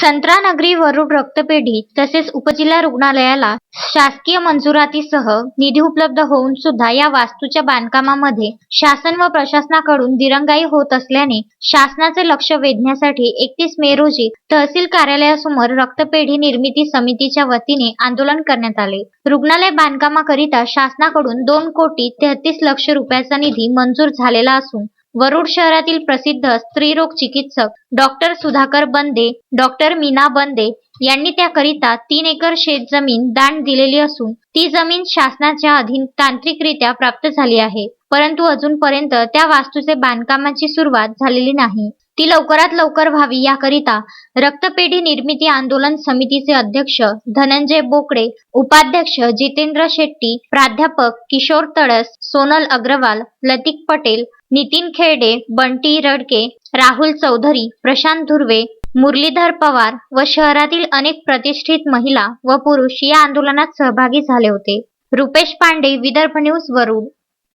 संत्रानगरी वरुड रक्तपेढी तसेच उपजिल्हा रुग्णालयाला शासकीय मंजुरातीसह निधी उपलब्ध होऊन सुद्धा या वास्तूच्या बांधकामामध्ये शासन व प्रशासनाकडून दिरंगाई होत असल्याने शासनाचे लक्ष वेधण्यासाठी एकतीस मे रोजी तहसील कार्यालयासमोर रक्तपेढी निर्मिती समितीच्या वतीने आंदोलन करण्यात आले. रुग्णालय बांधकामाकरिता शासनाकडून दोन कोटी तेहतीस लक्ष रुपयाचा निधी मंजूर झालेला असून वरुड शहरातील प्रसिद्ध स्त्रीरोग चिकित्सक डॉक्टर सुधाकर बंदे डॉक्टर मीना बंदे यांनी त्याकरिता तीन एकर शेत जमीन दान दिलेली असून ती जमीन शासनाच्या अधीन तांत्रिकरित्या प्राप्त झाली आहे. परंतु अजूनपर्यंत त्या वास्तूचे बांधकामाची सुरुवात झालेली नाही. ती लवकरात लवकर व्हावी याकरिता रक्तपेढी निर्मिती आंदोलन समितीचे अध्यक्ष धनंजय बोकडे उपाध्यक्ष जितेंद्र शेट्टी प्राध्यापक किशोर तळस सोनल अग्रवाल लतिक पटेल नितीन खेळडे बंटी रडके राहुल चौधरी प्रशांत धुर्वे मुरलीधर पवार व शहरातील अनेक प्रतिष्ठित महिला व पुरुष या आंदोलनात सहभागी झाले होते. रुपेश पांडे विदर्भ न्यूज वरुड.